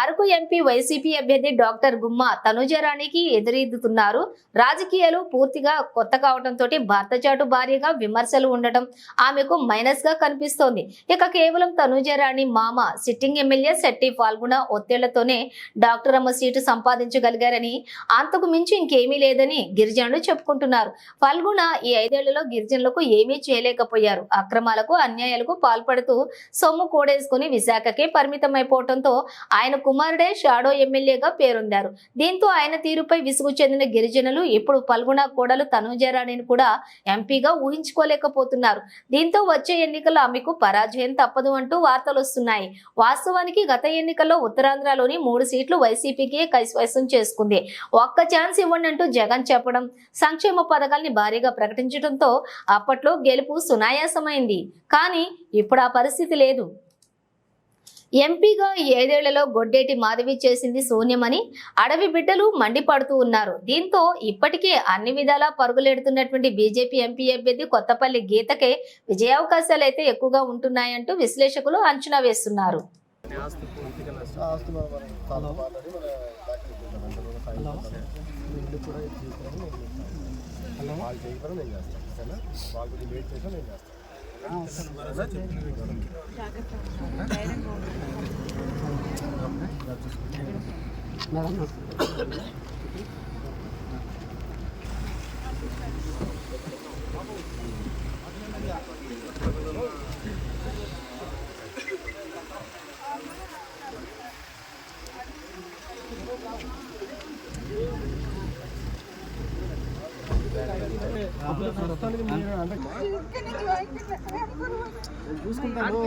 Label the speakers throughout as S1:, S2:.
S1: Araku MP YCP అభ్యర్థి doctor Gumma తనుజరానికి ఎదురెదుతున్నారు. రాజకీయాలు పూర్తిగా కొత్త కావడంతో భర్తచాటు భార్యగా విమర్శలు ఉండటం ఆమెకు మైనస్గా కనిపిస్తోంది. ఇక కేవలం తనుజరాణి మామ సిట్టింగ్ ఎమ్మెల్యే శెట్టి పాల్గొన ఒత్తిళ్ళతోనే డాక్టర్ అమ్మ సీటు సంపాదించగలిగారని అంతకు మించి ఇంకేమీ లేదని గిరిజనులు చెప్పుకుంటున్నారు. ఫల్గుణ ఈ ఐదేళ్ళలో గిరిజనులకు ఏమీ చేయలేకపోయారు. అక్రమాలకు అన్యాయాలకు పాల్పడుతూ సొమ్ము కూడేసుకుని విశాఖకే పరిమితమైపోవడంతో ఆయన కుమారుడే షాడో ఎమ్మెల్యేగా పేరొందారు. దీంతో ఆయన తీరుపై విసుగు చెందిన గిరిజనులు ఇప్పుడు పల్గొన కోడలు తనుజరాణిని కూడా ఎంపీగా ఊహించుకోలేకపోతున్నారు. దీంతో వచ్చే ఎన్నికల్లో ఆమెకు పరాజయం తప్పదు అంటూ వార్తలు వస్తున్నాయి. వాస్తవానికి గత ఎన్నికల్లో ఉత్తరాంధ్రలోని మూడు సీట్లు వైసీపీకి కైవసం చేసుకుంది. ఒక్క ఛాన్స్ ఇవ్వండి అంటూ జగన్ చెప్పడం సంక్షేమ పథకాల్ని భారీగా ప్రకటించడంతో అప్పట్లో గెలుపు సునాయాసమైంది. కానీ ఇప్పుడు ఆ పరిస్థితి లేదు. ఎంపీగా ఈ ఐదేళ్ళలో గొడ్డేటి మాధవి చేసింది శూన్యమని అడవి బిడ్డలు మండిపడుతూ ఉన్నారు. దీంతో ఇప్పటికే అన్ని విధాలా పరుగులెడుతున్నటువంటి బీజేపీ ఎంపీ అభ్యర్థి కొత్తపల్లి గీతకే విజయావకాశాలు అయితే ఎక్కువగా ఉంటున్నాయంటూ విశ్లేషకులు అంచనా వేస్తున్నారు.
S2: వాళ్ళు చేయకపోతే నేను చేస్తాను. వాళ్ళు చేసినా నేను చేస్తాను.
S3: అప్పుడు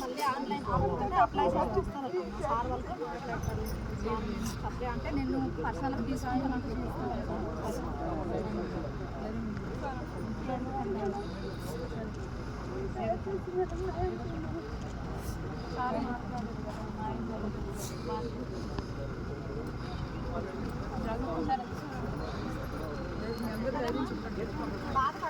S4: మళ్ళీ ఆన్లైన్ అప్లై చేస్తారు సార్ వాళ్ళతో మాట్లాడతారు అంటే నేను పర్సనల్ తీసుకుంటాను సార్
S2: చేయకపోయినా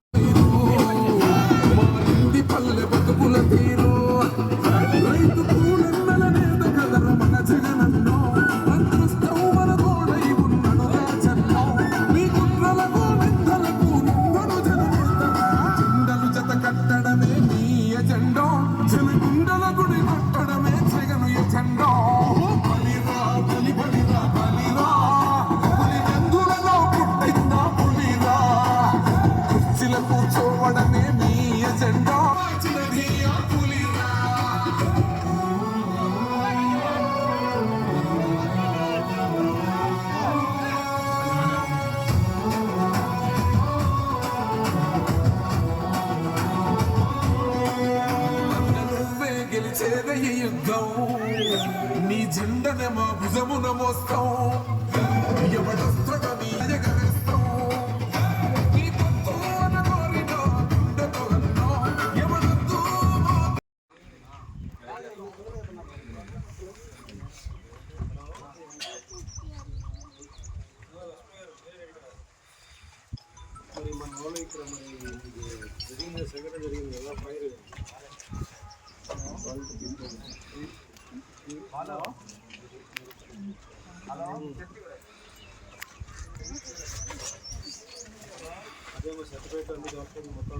S5: ఈ యుద్ధం నీ జెండనే మా భుజమున మోస్తాం. ఎవడొస్తాడని హలో హలో అదే సర్టిఫికేట్ అన్ని డాక్టర్లు మొత్తం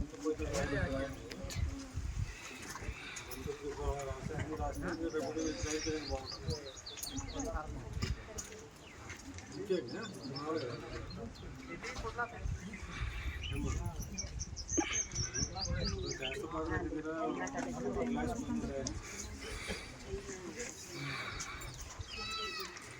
S5: అన్ని రాష్ట్రాలు బాగుంటుంది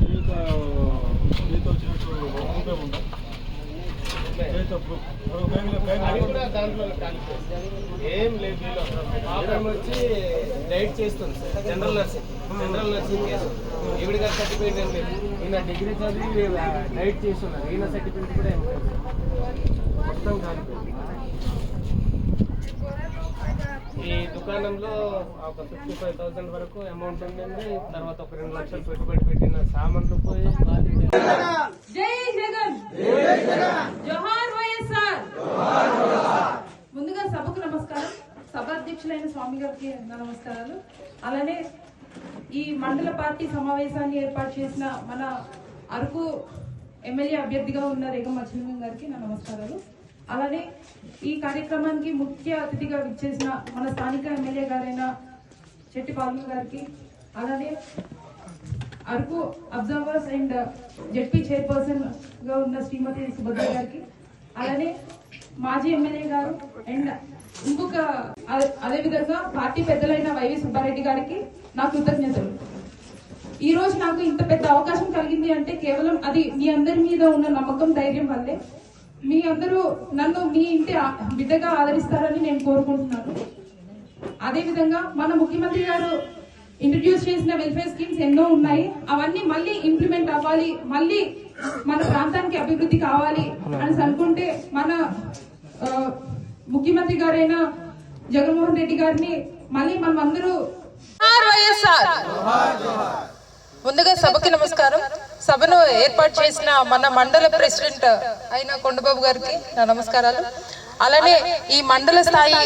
S3: చేత చేత వచ్చినట్టు ఉపయోగం ఉందా? చేత
S6: ఏం లేదు ప్రాబ్లం వచ్చి డైట్ చేస్తుంది sir. General nursing. General nursing చేస్తుంది. ఈవిడ గారి సర్టిఫికేట్ ఏం లేదు. ఈయన డిగ్రీ చదివి డైట్ చేస్తున్నారు. ఈయన సర్టిఫికేట్ కూడా ఏం లేదు. మొత్తం కాలిపోయింది. ఈ దుకాణంలో ఒక ఫిఫ్టీ ఫైవ్ థౌసండ్ వరకు అమౌంట్ ఉండింది. తర్వాత ఒక రెండు లక్షలు పెట్టుబడి పెట్టిన సామాన్లు పోయి
S7: జై జగన్! జోహార్ వైఎస్ఆర్! ముందుగా సభకు నమస్కారం. సభ అధ్యక్షులైన స్వామి గారికి నమస్కారాలు. అలానే ఈ మండల పార్టీ సమావేశాన్ని ఏర్పాటు చేసిన మన అరకు ఎమ్మెల్యే అభ్యర్థిగా ఉన్న రేగం మచ్చిలింగం గారికి నా నమస్కారాలు. అలానే ఈ కార్యక్రమానికి ముఖ్య అతిథిగా విచ్చేసిన మన స్థానిక ఎమ్మెల్యే గారైన చెట్టి పాల్మ గారికి అలానే అరకు అబ్జర్వర్స్ అండ్ జెడ్పీ చైర్పర్సన్గా ఉన్న శ్రీమతి సుభద్ర గారికి అలానే మాజీ ఎమ్మెల్యే గారు అండ్ ఇంకొక అదే- అదే విధంగా పార్టీ పెద్దలైన వైవి సుబ్బారెడ్డి గారికి నా కృతజ్ఞతలు. ఈ రోజు నాకు ఇంత పెద్ద అవకాశం కలిగింది అంటే కేవలం అది మీ అందరి మీద ఉన్న నమ్మకం ధైర్యం వల్లే మీ అందరూ నన్ను మీ ఇంటి బిడ్డగా ఆదరిస్తారని నేను కోరుకుంటున్నాను. అదే విధంగా మన ముఖ్యమంత్రి గారు ఇంట్రడ్యూస్ చేసిన వెల్ఫేర్ స్కీమ్స్ ఎన్నో ఉన్నాయి. అవన్నీ మళ్ళీ ఇంప్లిమెంట్ అవ్వాలి. మళ్ళీ మన ప్రాంతానికి అభివృద్ధి కావాలి అని అనుకుంటే మన ముఖ్యమంత్రి గారైన జగన్మోహన్ రెడ్డి గారిని మళ్ళీ మనం అందరూ
S8: ముందుగా సభకి నమస్కారం. సభను ఏర్పాటు చేసిన మన మండల ప్రెసిడెంట్ అయిన కొండబాబు గారికి నా నమస్కారాలు. అలానే ఈ మండల స్థాయి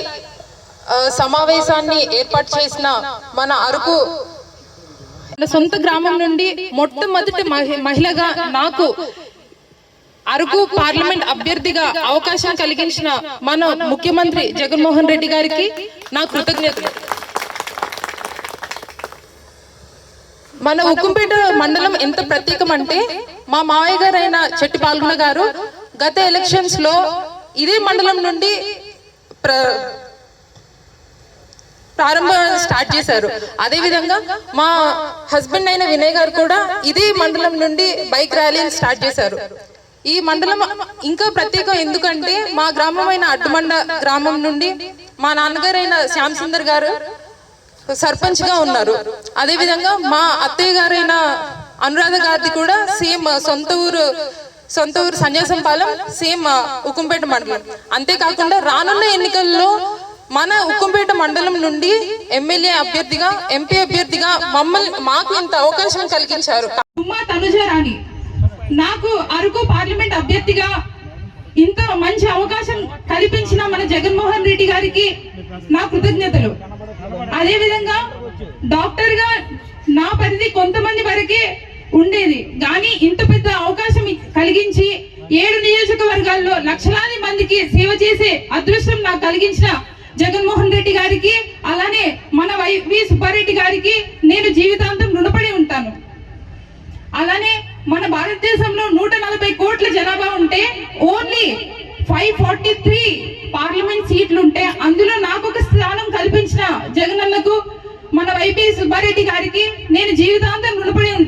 S8: సమావేశాన్ని ఏర్పాటు చేసిన మన అరకు మన సొంత గ్రామం నుండి మొట్టమొదటి మహి- మహిళగా నాకు అరకు పార్లమెంట్ అభ్యర్థిగా అవకాశం కలిగించిన మన ముఖ్యమంత్రి జగన్మోహన్ రెడ్డి గారికి నా కృతజ్ఞతలు. మన ఉక్కుంపేట మండలం ఎంత ప్రత్యేకం అంటే మా మావయ్య గారు అయిన చెట్టి పాల్గొన గారు గత ఎలక్షన్స్లో ఇదే మండలం నుండి ప్ర- ప్రారంభ స్టార్ట్ చేశారు. అదే విధంగా మా హస్బెండ్ అయిన వినయ్ గారు కూడా ఇదే మండలం నుండి బైక్ ర్యాలీని స్టార్ట్ చేశారు. ఈ మండలం ఇంకా ప్రత్యేకం ఎందుకంటే మా గ్రామం అయిన అడ్డుమండ గ్రామం నుండి మా నాన్నగారు అయిన శ్యామ్ సుందర్ గారు సర్పంచ్గా ఉన్నారు. అదే విధంగా మా అత్తయ్య గారైన అనురాధ గారిది కూడా సేమ్ సొంత ఊరు సొంత ఊరు సన్యాసంపాలెం సేమ్ ఉక్కుంపేట మండలం. అంతేకాకుండా రానున్న ఎన్నికల్లో మన ఉక్కుంపేట మండలం నుండి ఎమ్మెల్యే అభ్యర్థిగా ఎంపీ అభ్యర్థిగా మమ్మల్ని మాకు ఇంత అవకాశం కలిగించారు
S7: రాణి నాకు అరకు పార్లమెంట్ అభ్యర్థిగా ఇంత మంచి అవకాశం కల్పించిన మన జగన్మోహన్ రెడ్డి గారికి నా కృతజ్ఞతలు. అదే విధంగా డాక్టర్గా నా పరిధి కొంతమంది వరకే ఉండేది. కానీ ఇంత పెద్ద అవకాశం కలిగించి ఏడు నియోజకవర్గాల్లో లక్షలాది మందికి సేవ చేసే అదృష్టం నాకు కలిగించిన జగన్మోహన్ రెడ్డి గారికి అలానే మన వైవి సుబ్బారెడ్డి గారికి నేను జీవితాంతం రుణపడి ఉంటాను. అలానే మన భారతదేశంలో నూట నలభై కోట్ల జనాభా ఉంటే only five forty three parliament సీట్లు ఉంటే అందులో నాకు ఒక స్థానం కల్పించిన జగనన్నకు మన వైపీ సుబ్బారెడ్డి గారికి నేను జీవితాంతం రుణపడి ఉంటాను